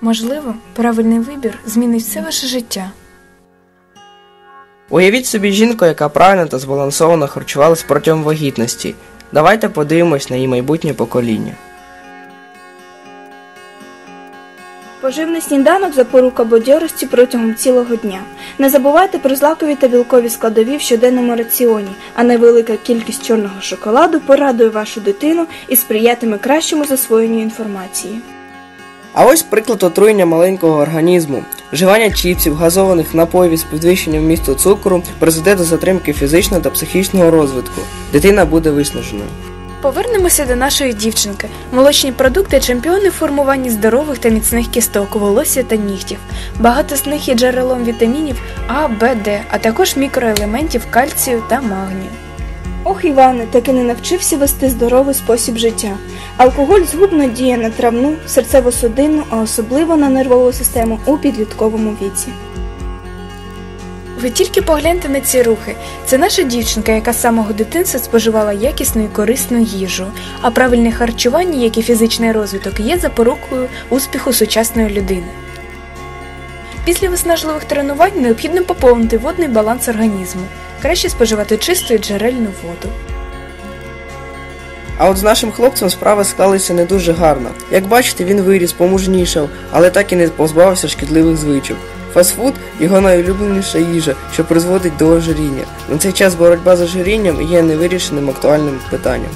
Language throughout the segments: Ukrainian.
Можливо, правильний вибір змінить все ваше життя. Уявіть собі жінку, яка правильно та збалансовано харчувалась протягом вагітності. Давайте подивимось на її майбутнє покоління. Поживний сніданок запорука бадьорості протягом цілого дня. Не забувайте про злакові та білкові складові в щоденному раціоні, а невелика кількість чорного шоколаду порадує вашу дитину і сприятиме кращому засвоєнню інформації. А ось приклад отруєння маленького організму. Вживання чіпсів, газованих напоїв з підвищенням вмісту цукру призведе до затримки фізичного та психічного розвитку. Дитина буде виснаженою. Повернемося до нашої дівчинки. Молочні продукти чемпіони в формуванні здорових та міцних кісток, волосся та нігтів. Багато з них є джерелом вітамінів А, Б, Д, а також мікроелементів кальцію та магнію. Ох, Іване, таки не навчився вести здоровий спосіб життя. Алкоголь згубно діє на травну, серцево-судинну, а особливо на нервову систему у підлітковому віці. Ви тільки погляньте на ці рухи. Це наша дівчинка, яка з самого дитинства споживала якісну і корисну їжу. А правильне харчування, як і фізичний розвиток, є запорукою успіху сучасної людини. Після виснажливих тренувань необхідно поповнити водний баланс організму. Краще споживати чисту і джерельну воду. А от з нашим хлопцем справи склалися не дуже гарно. Як бачите, він виріс, помужнішав, але так і не позбавився шкідливих звичок. Фастфуд його найулюбленіша їжа, що призводить до ожиріння. На цей час боротьба з ожирінням є невирішеним актуальним питанням.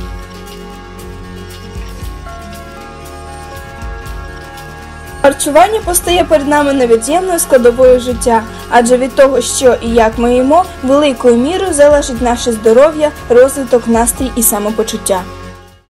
Харчування постає перед нами невід'ємною складовою життя, адже від того, що і як ми їмо, великою мірою залежить наше здоров'я, розвиток, настрій і самопочуття.